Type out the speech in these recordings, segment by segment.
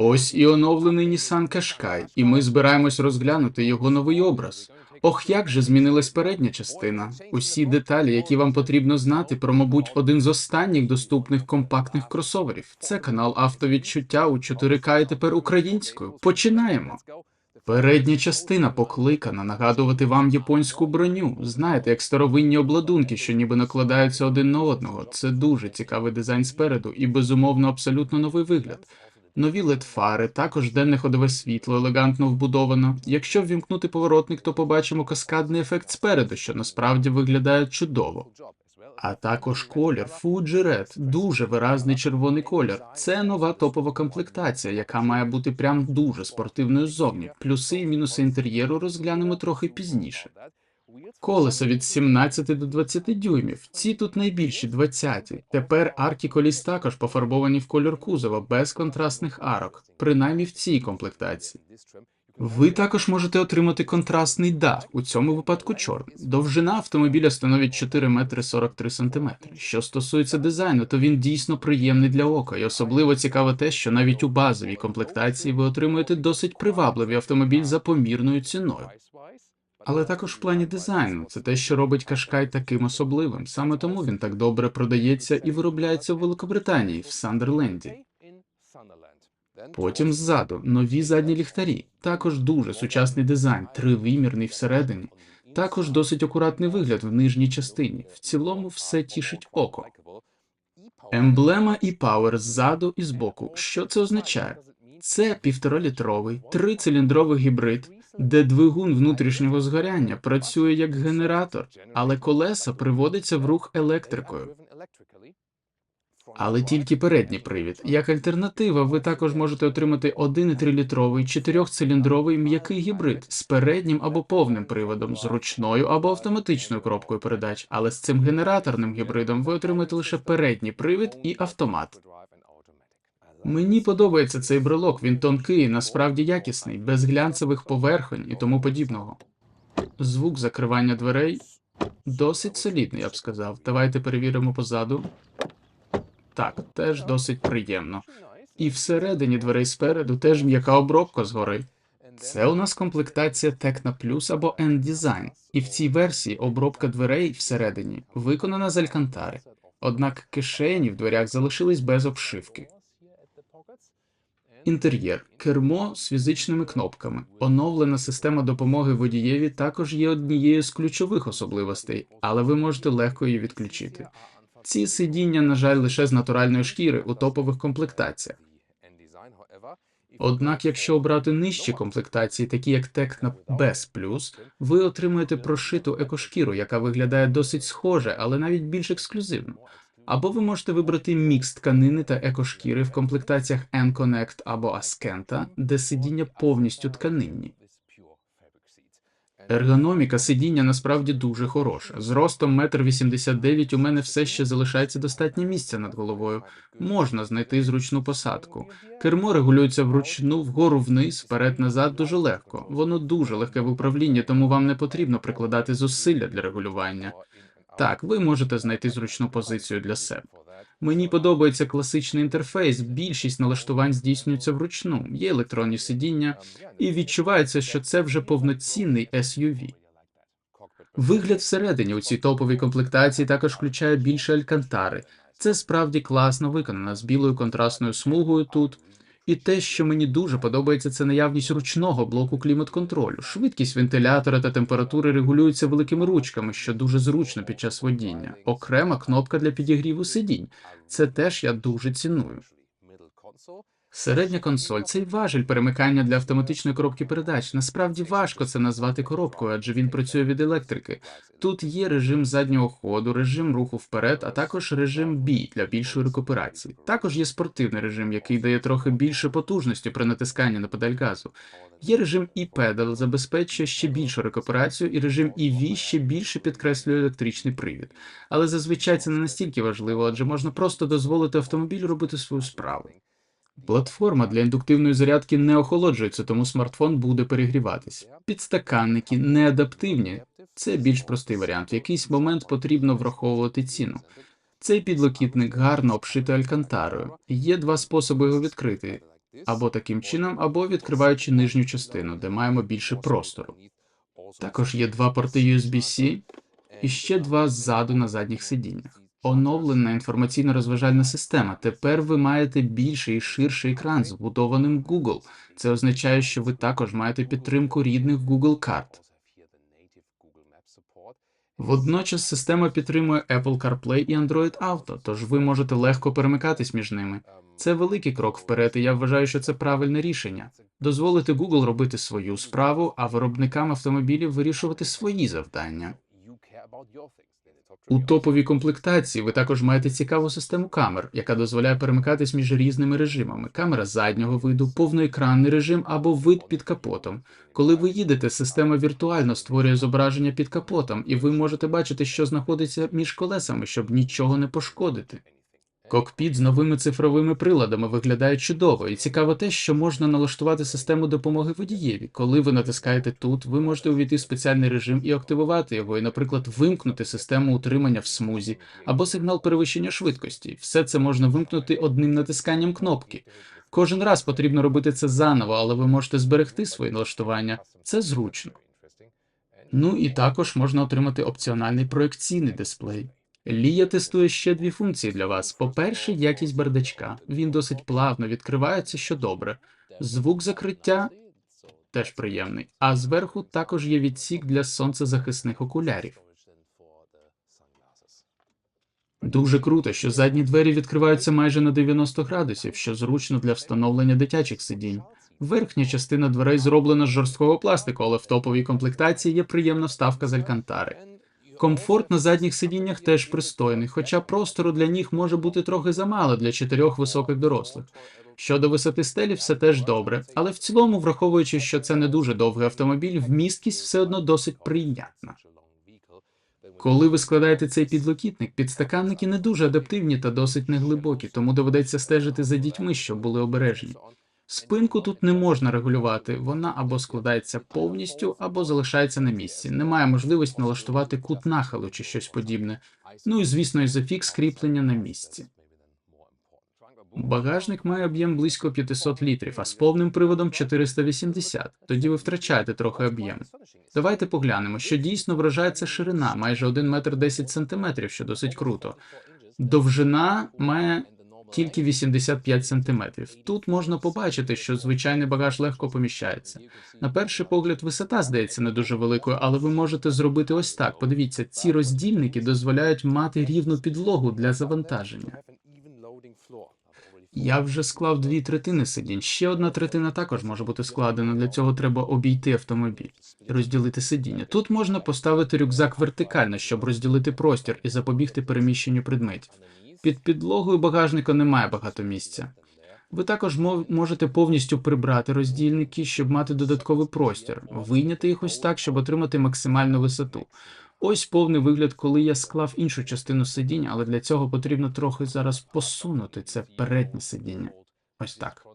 Ось і оновлений Nissan Qashqai, і ми збираємось розглянути його новий образ. Ох, як же змінилась передня частина. Усі деталі, які вам потрібно знати про, мабуть, один з останніх доступних компактних кросоверів. Це канал Автовідчуття у 4К і тепер українською. Починаємо. Передня частина покликана нагадувати вам японську броню. Знаєте, як старовинні обладунки, що ніби накладаються один на одного. Це дуже цікавий дизайн спереду і безумовно абсолютно новий вигляд. Нові LED-фари, також денне ходове світло елегантно вбудовано. Якщо ввімкнути поворотник, то побачимо каскадний ефект спереду, що насправді виглядає чудово. А також колір Fuji Red, дуже виразний червоний колір. Це нова топова комплектація, яка має бути прям дуже спортивною ззовні. Плюси і мінуси інтер'єру розглянемо трохи пізніше. Колеса від 17 до 20 дюймів. Ці тут найбільші 20. Тепер арки коліс також пофарбовані в колір кузова без контрастних арок, принаймні в цій комплектації. Ви також можете отримати контрастний дах, у цьому випадку чорний. Довжина автомобіля становить 4 метри 43 сантиметри. Що стосується дизайну, то він дійсно приємний для ока, і особливо цікаво те, що навіть у базовій комплектації ви отримуєте досить привабливий автомобіль за помірною ціною. Але також в плані дизайну це те, що робить Кашкай таким особливим. Саме тому він так добре продається і виробляється в Великобританії, в Сандерленді. Потім ззаду нові задні ліхтарі, також дуже сучасний дизайн, тривимірний всередині, також досить акуратний вигляд в нижній частині. В цілому все тішить око. Емблема і Power ззаду і збоку. Що це означає? Це півторалітровий трициліндровий гібрид, де двигун внутрішнього згоряння працює як генератор, але колеса приводиться в рух електрикою. Але тільки передній привід. Як альтернатива, ви також можете отримати 1,3-літровий чотирьохциліндровий м'який гібрид з переднім або повним приводом, з ручною або автоматичною коробкою передач. Але з цим генераторним гібридом ви отримаєте лише передній привід і автомат. Мені подобається цей брелок, він тонкий, насправді якісний, без глянцевих поверхонь і тому подібного. Звук закривання дверей досить солідний, я б сказав. Давайте перевіримо позаду. Так, теж досить приємно. І всередині дверей спереду теж м'яка обробка згори. Це у нас комплектація Tecna Plus або N-Design, і в цій версії обробка дверей всередині виконана з алькантари. Однак кишені в дверях залишились без обшивки. Інтер'єр, кермо з фізичними кнопками. Оновлена система допомоги водієві також є однією з ключових особливостей, але ви можете легко її відключити. Ці сидіння, на жаль, лише з натуральної шкіри у топових комплектаціях. Однак, якщо обрати нижчі комплектації, такі як Tecna без плюс, ви отримуєте прошиту екошкіру, яка виглядає досить схоже, але навіть більш ексклюзивно. Або ви можете вибрати мікс тканини та екошкіри в комплектаціях N-Connect або Ascenta, де сидіння повністю тканинні. Ергономіка сидіння насправді дуже хороша. З ростом 1,89 м у мене все ще залишається достатньо місця над головою. Можна знайти зручну посадку. Кермо регулюється вручну вгору вниз, вперед-назад дуже легко. Воно дуже легке в управлінні, тому вам не потрібно прикладати зусилля для регулювання. Так, ви можете знайти зручну позицію для себе. Мені подобається класичний інтерфейс. Більшість налаштувань здійснюється вручну, є електронні сидіння, і відчувається, що це вже повноцінний SUV. Вигляд всередині у цій топовій комплектації також включає більше алькантари. Це справді класно виконано з білою контрастною смугою тут. І те, що мені дуже подобається, це наявність ручного блоку клімат-контролю. Швидкість вентилятора та температури регулюються великими ручками, що дуже зручно під час водіння. Окрема кнопка для підігріву сидінь. Це теж я дуже ціную. Середня консоль цей важіль перемикання для автоматичної коробки передач. Насправді важко це назвати коробкою, адже він працює від електрики. Тут є режим заднього ходу, режим руху вперед, а також режим B для більшої рекуперації. Також є спортивний режим, який дає трохи більше потужності при натисканні на педаль газу. Є режим e-pedal, забезпечує ще більшу рекуперацію, і режим EV ще більше підкреслює електричний привід. Але зазвичай це не настільки важливо, адже можна просто дозволити автомобілю робити свою справу. Платформа для індуктивної зарядки не охолоджується, тому смартфон буде перегріватись. Підстаканники неадаптивні. Це більш простий варіант. В якийсь момент потрібно враховувати ціну. Цей підлокітник гарно обшитий алькантарою. Є два способи його відкрити. або таким чином, або відкриваючи нижню частину, де маємо більше простору. Також є два порти USB-C і ще два ззаду на задніх сидіннях. Оновлена інформаційно-розважальна система. Тепер ви маєте більший і ширший екран з вбудованим Google. Це означає, що ви також маєте підтримку рідних Google карт. Водночас система підтримує Apple CarPlay і Android Auto, тож ви можете легко перемикатись між ними. Це великий крок вперед, і я вважаю, що це правильне рішення. Дозволити Google робити свою справу, а виробникам автомобілів вирішувати свої завдання. У топовій комплектації ви також маєте цікаву систему камер, яка дозволяє перемикатись між різними режимами: камера заднього виду, повноекранний режим або вид під капотом. Коли ви їдете, система віртуально створює зображення під капотом, і ви можете бачити, що знаходиться між колесами, щоб нічого не пошкодити. Кокпіт з новими цифровими приладами виглядає чудово, і цікаво те, що можна налаштувати систему допомоги водієві. Коли ви натискаєте тут, ви можете увійти в спеціальний режим і активувати його, і, наприклад, вимкнути систему утримання в смузі або сигнал перевищення швидкості. Все це можна вимкнути одним натисканням кнопки. Кожен раз потрібно робити це заново, але ви можете зберегти свої налаштування. Це зручно. Ну і також можна отримати опціональний проекційний дисплей. Лія тестує ще дві функції для вас. По-перше, якість бардачка. Він досить плавно відкривається, що добре. Звук закриття теж приємний. А зверху також є відсік для сонцезахисних окулярів. Дуже круто, що задні двері відкриваються майже на 90 градусів, що зручно для встановлення дитячих сидінь. Верхня частина дверей зроблена з жорсткого пластику, але в топовій комплектації є приємна вставка з алькантари. Комфорт на задніх сидіннях теж пристойний, хоча простору для них може бути трохи замало для чотирьох високих дорослих. Щодо висоти стелі, все теж добре, але в цілому, враховуючи, що це не дуже довгий автомобіль, вмісткість все одно досить прийнятна. Коли ви складаєте цей підлокітник, підстаканники не дуже адаптивні та досить неглибокі, тому доведеться стежити за дітьми, щоб були обережні. Спинку тут не можна регулювати, вона або складається повністю, або залишається на місці. Немає можливості налаштувати кут нахилу чи щось подібне. Ну і звісно, ізофікс кріплення на місці. Багажник має об'єм близько 500 літрів, а з повним приводом 480. Тоді ви втрачаєте трохи об'єм. Давайте поглянемо, що дійсно вражає це ширина, майже 1 метр 10 сантиметрів, що досить круто. Довжина має тільки 85 сантиметрів. Тут можна побачити, що звичайний багаж легко поміщається. На перший погляд, висота здається не дуже великою, але ви можете зробити ось так. Подивіться, ці роздільники дозволяють мати рівну підлогу для завантаження. Я вже склав дві третини сидінь. Ще одна третина також може бути складена. Для цього треба обійти автомобіль і розділити сидіння. Тут можна поставити рюкзак вертикально, щоб розділити простір і запобігти переміщенню предметів. Під підлогою багажника немає багато місця. Ви також можете повністю прибрати роздільники, щоб мати додатковий простір, вийняти їх ось так, щоб отримати максимальну висоту. Ось повний вигляд, коли я склав іншу частину сидіння, але для цього потрібно трохи зараз посунути це переднє сидіння. Ось так.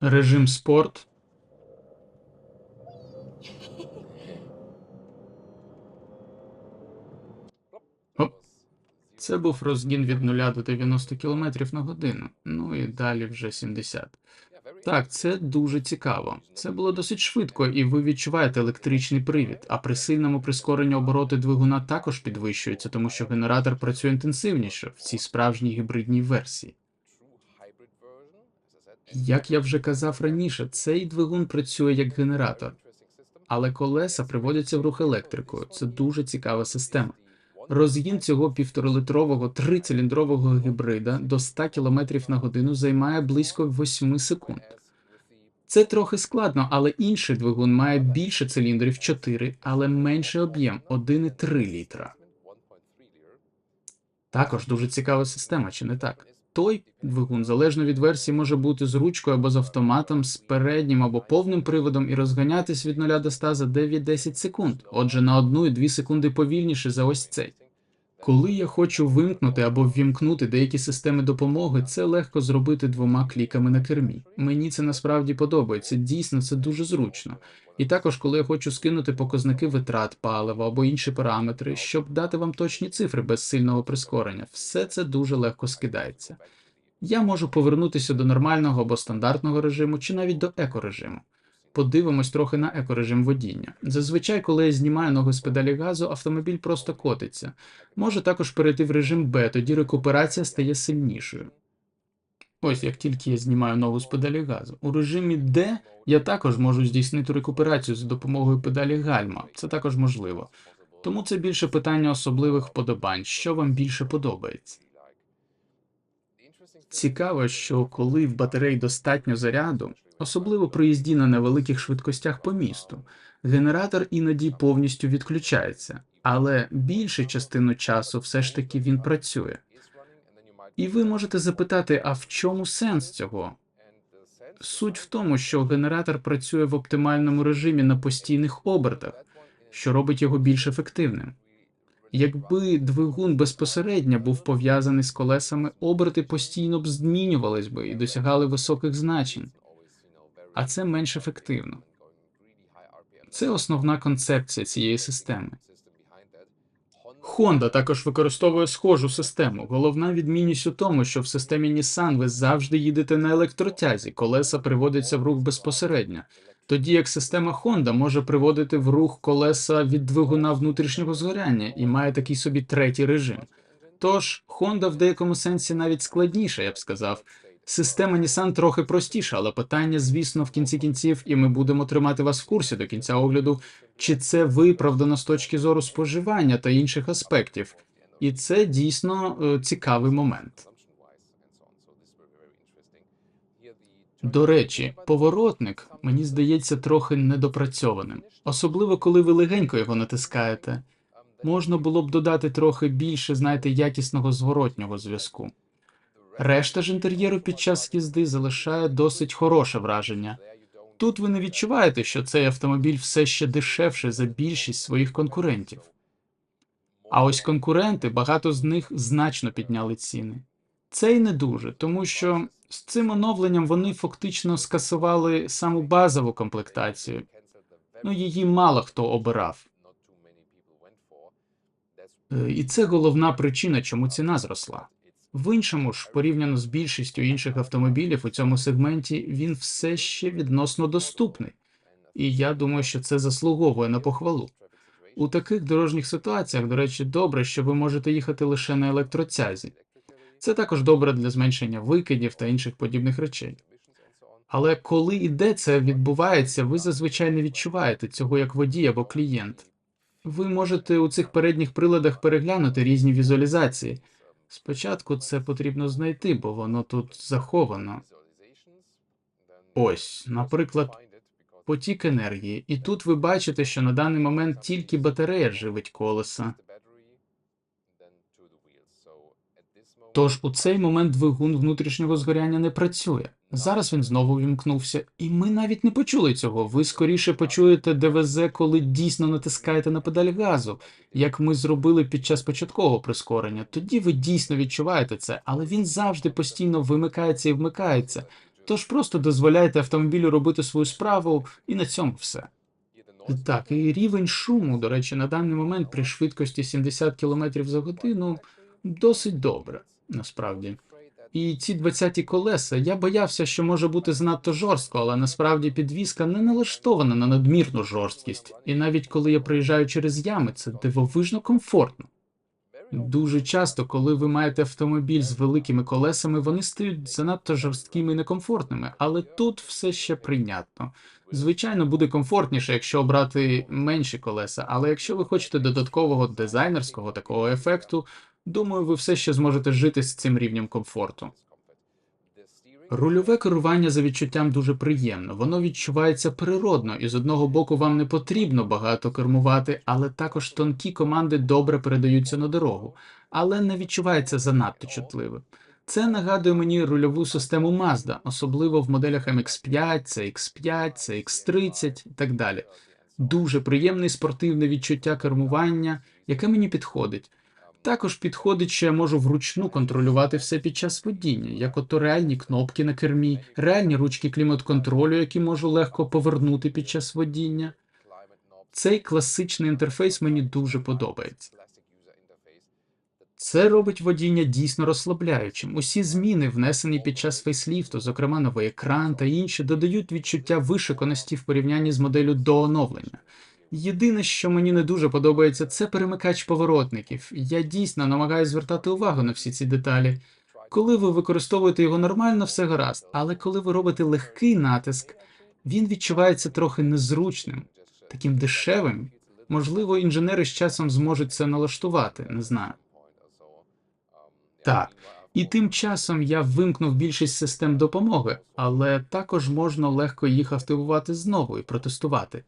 Режим спорт. Це був розгін від 0 до 90 км на годину, ну і далі вже 70. Так, це дуже цікаво. Це було досить швидко, і ви відчуваєте електричний привід. А при сильному прискоренні обороти двигуна також підвищуються, тому що генератор працює інтенсивніше в цій справжній гібридній версії. Як я вже казав раніше, цей двигун працює як генератор, але колеса приводяться в рух електрикою. Це дуже цікава система. Розгін цього півторалітрового трициліндрового гібрида до 100 км на годину займає близько 8 секунд. Це трохи складно, але інший двигун має більше циліндрів 4, але менший об'єм 1,3 літра. Також дуже цікава система, чи не так? Той двигун, залежно від версії, може бути з ручкою або з автоматом, з переднім або повним приводом і розганятись від 0 до 100 за 9-10 секунд. Отже, на одну і дві секунди повільніше за ось цей. Коли я хочу вимкнути або ввімкнути деякі системи допомоги, це легко зробити двома кліками на кермі. Мені це насправді подобається. Дійсно, це дуже зручно. І також, коли я хочу скинути показники витрат палива або інші параметри, щоб дати вам точні цифри без сильного прискорення, все це дуже легко скидається. Я можу повернутися до нормального або стандартного режиму, чи навіть до екорежиму. Подивимось трохи на екорежим водіння. Зазвичай, коли я знімаю ногу з педалі газу, автомобіль просто котиться. Може також перейти в режим Б, тоді рекуперація стає сильнішою. Ось як тільки я знімаю ногу з педалі газу. У режимі D я також можу здійснити рекуперацію за допомогою педалі гальма. Це також можливо. Тому це більше питання особливих вподобань, що вам більше подобається. Цікаво, що коли в батареї достатньо заряду, особливо при їзді на невеликих швидкостях по місту, генератор іноді повністю відключається, але більшу частину часу все ж таки він працює. І ви можете запитати, а в чому сенс цього? Суть в тому, що генератор працює в оптимальному режимі на постійних обертах, що робить його більш ефективним. Якби двигун безпосередньо був пов'язаний з колесами, оберти постійно б змінювались би і досягали високих значень, а це менш ефективно. Це основна концепція цієї системи. Honda також використовує схожу систему. Головна відмінність у тому, що в системі Nissan ви завжди їдете на електротязі, колеса приводяться в рух безпосередньо, тоді як система Honda може приводити в рух колеса від двигуна внутрішнього згоряння і має такий собі третій режим. Тож Honda в деякому сенсі навіть складніша, я б сказав. Система Nissan трохи простіша, але питання, звісно, в кінці кінців, і ми будемо тримати вас в курсі до кінця огляду, чи це виправдано з точки зору споживання та інших аспектів. І це дійсно е, цікавий момент. До речі, поворотник мені здається трохи недопрацьованим, особливо коли ви легенько його натискаєте. Можна було б додати трохи більше, знаєте, якісного зворотнього зв'язку. Решта ж інтер'єру під час їзди залишає досить хороше враження. Тут ви не відчуваєте, що цей автомобіль все ще дешевший за більшість своїх конкурентів. А ось конкуренти, багато з них значно підняли ціни. Це й не дуже, тому що з цим оновленням вони фактично скасували саму базову комплектацію. Ну, її мало хто обирав. Е, І це головна причина, чому ціна зросла. В іншому ж, порівняно з більшістю інших автомобілів у цьому сегменті, він все ще відносно доступний, і я думаю, що це заслуговує на похвалу. У таких дорожніх ситуаціях, до речі, добре, що ви можете їхати лише на електроцязі. Це також добре для зменшення викидів та інших подібних речей. Але коли і де це відбувається, ви зазвичай не відчуваєте цього як водій або клієнт. Ви можете у цих передніх приладах переглянути різні візуалізації. Спочатку це потрібно знайти, бо воно тут заховано. Ось, наприклад, потік енергії, і тут ви бачите, що на даний момент тільки батарея живить колеса. Тож у цей момент двигун внутрішнього згоряння не працює. Зараз він знову вімкнувся, і ми навіть не почули цього. Ви скоріше почуєте ДВЗ, коли дійсно натискаєте на педаль газу, як ми зробили під час початкового прискорення. Тоді ви дійсно відчуваєте це, але він завжди постійно вимикається і вмикається. Тож просто дозволяйте автомобілю робити свою справу, і на цьому все. Так, і рівень шуму, до речі, на даний момент при швидкості 70 км за годину досить добре, насправді. І ці 20 колеса, я боявся, що може бути занадто жорстко, але насправді підвізка не налаштована на надмірну жорсткість, і навіть коли я приїжджаю через ями, це дивовижно комфортно. Дуже часто, коли ви маєте автомобіль з великими колесами, вони стають занадто жорсткими і некомфортними, але тут все ще прийнятно. Звичайно, буде комфортніше, якщо обрати менші колеса, але якщо ви хочете додаткового дизайнерського такого ефекту, думаю, ви все ще зможете жити з цим рівнем комфорту. Рульове керування за відчуттям дуже приємно, воно відчувається природно, і з одного боку вам не потрібно багато кермувати, але також тонкі команди добре передаються на дорогу, але не відчувається занадто чутливим. Це нагадує мені рульову систему Mazda, особливо в моделях MX5, CX5, CX30 і так далі. Дуже приємне спортивне відчуття кермування, яке мені підходить. Також підходить, що я можу вручну контролювати все під час водіння, як ото реальні кнопки на кермі, реальні ручки клімат-контролю, які можу легко повернути під час водіння. Цей класичний інтерфейс мені дуже подобається. Це робить водіння дійсно розслабляючим. Усі зміни, внесені під час фейсліфту, зокрема новий екран та інші, додають відчуття вишиканості в порівнянні з моделлю до оновлення. Єдине, що мені не дуже подобається, це перемикач поворотників. Я дійсно намагаюся звертати увагу на всі ці деталі. Коли ви використовуєте його нормально, все гаразд, але коли ви робите легкий натиск, він відчувається трохи незручним, таким дешевим. Можливо, інженери з часом зможуть це налаштувати, не знаю. Так. І тим часом я вимкнув більшість систем допомоги, але також можна легко їх активувати знову і протестувати.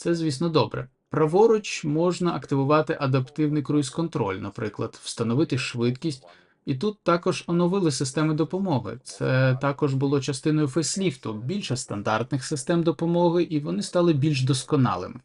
Це, звісно, добре. Праворуч можна активувати адаптивний круїз-контроль, наприклад, встановити швидкість. І тут також оновили системи допомоги. Це також було частиною фейсліфту, більше стандартних систем допомоги, і вони стали більш досконалими.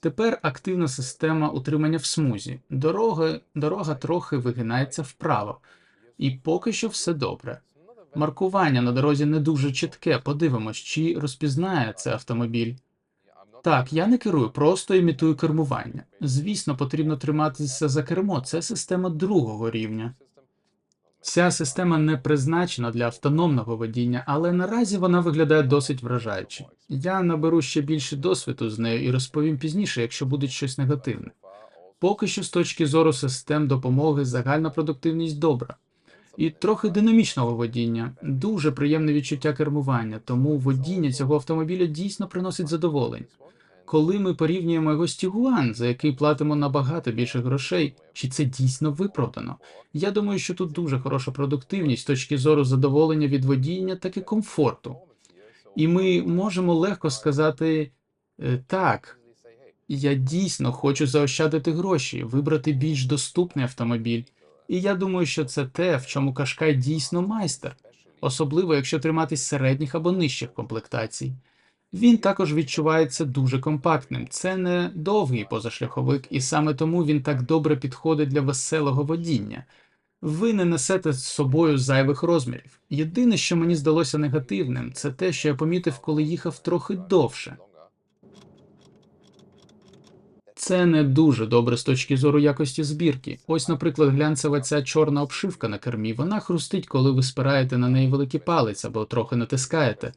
Тепер активна система утримання в смузі. Дорога, дорога трохи вигинається вправо, і поки що все добре. Маркування на дорозі не дуже чітке. Подивимось, чи розпізнає це автомобіль. Так, я не керую, просто імітую кермування. Звісно, потрібно триматися за кермо. Це система другого рівня. Ця система не призначена для автономного водіння, але наразі вона виглядає досить вражаюче. Я наберу ще більше досвіду з нею і розповім пізніше, якщо буде щось негативне. Поки що, з точки зору систем допомоги, загальна продуктивність добра. І трохи динамічного водіння, дуже приємне відчуття кермування, тому водіння цього автомобіля дійсно приносить задоволення. Коли ми порівнюємо його з Тігуан, за який платимо набагато більше грошей, чи це дійсно виправдано? Я думаю, що тут дуже хороша продуктивність з точки зору задоволення від водіння, так і комфорту. І ми можемо легко сказати е, так, я дійсно хочу заощадити гроші, вибрати більш доступний автомобіль. І я думаю, що це те, в чому Кашкай дійсно майстер, особливо якщо триматись середніх або нижчих комплектацій. Він також відчувається дуже компактним. Це не довгий позашляховик, і саме тому він так добре підходить для веселого водіння. Ви не несете з собою зайвих розмірів. Єдине, що мені здалося негативним, це те, що я помітив, коли їхав трохи довше. Це не дуже добре з точки зору якості збірки. Ось, наприклад, глянцева ця чорна обшивка на кермі, вона хрустить, коли ви спираєте на неї великий палець або трохи натискаєте.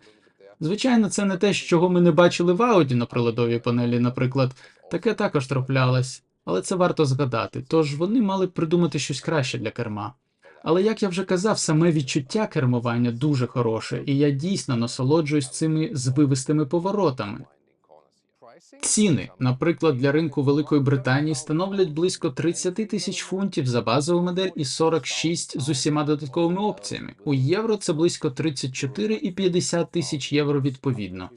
Звичайно, це не те, чого ми не бачили в ауді на приладовій панелі, наприклад, таке також траплялось, але це варто згадати. Тож вони мали придумати щось краще для керма. Але як я вже казав, саме відчуття кермування дуже хороше, і я дійсно насолоджуюсь цими збивистими поворотами. Ціни, наприклад, для ринку Великої Британії становлять близько 30 тисяч фунтів за базову модель і 46 з усіма додатковими опціями. У євро це близько 34 і 50 тисяч євро відповідно.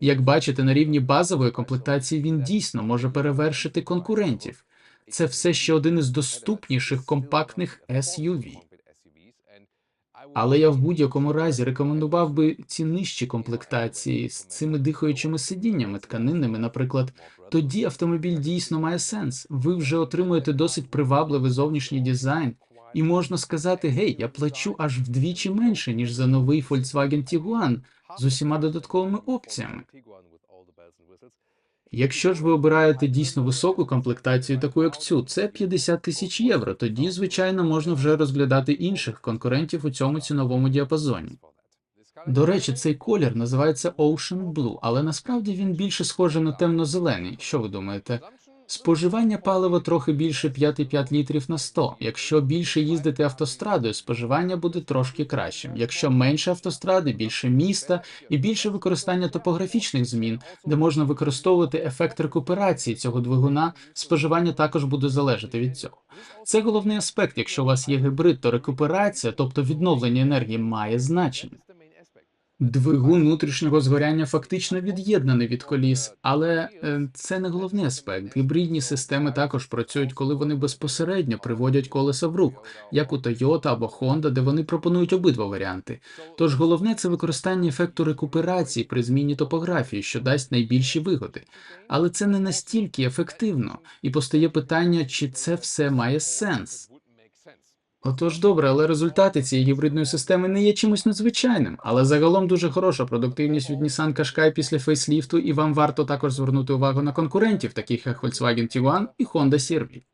Як бачите, на рівні базової комплектації він дійсно може перевершити конкурентів. Це все ще один із доступніших компактних SUV. Але я в будь-якому разі рекомендував би ці нижчі комплектації з цими дихаючими сидіннями тканинними, наприклад. Тоді автомобіль дійсно має сенс. Ви вже отримуєте досить привабливий зовнішній дизайн, і можна сказати: гей, я плачу аж вдвічі менше, ніж за новий Volkswagen Tiguan з усіма додатковими опціями. Якщо ж ви обираєте дійсно високу комплектацію, таку як цю, це 50 тисяч євро. Тоді, звичайно, можна вже розглядати інших конкурентів у цьому ціновому діапазоні. До речі, цей колір називається Ocean Blue, але насправді він більше схожий на темно-зелений. Що ви думаєте? Споживання палива трохи більше 5,5 літрів на 100. Якщо більше їздити автострадою, споживання буде трошки кращим. Якщо менше автостради, більше міста і більше використання топографічних змін, де можна використовувати ефект рекуперації цього двигуна, споживання також буде залежати від цього. Це головний аспект. Якщо у вас є гібрид, то рекуперація, тобто відновлення енергії, має значення. Двигун внутрішнього згоряння фактично від'єднаний від коліс, але е, це не головний аспект. Гібридні системи також працюють, коли вони безпосередньо приводять колеса в рух, як у Toyota або Honda, де вони пропонують обидва варіанти. Тож головне це використання ефекту рекуперації при зміні топографії, що дасть найбільші вигоди. Але це не настільки ефективно, і постає питання, чи це все має сенс. Отож, добре, але результати цієї гібридної системи не є чимось надзвичайним, але загалом дуже хороша продуктивність від Nissan Qashqai після фейсліфту, і вам варто також звернути увагу на конкурентів, таких як Volkswagen Tiguan і Honda CR-V.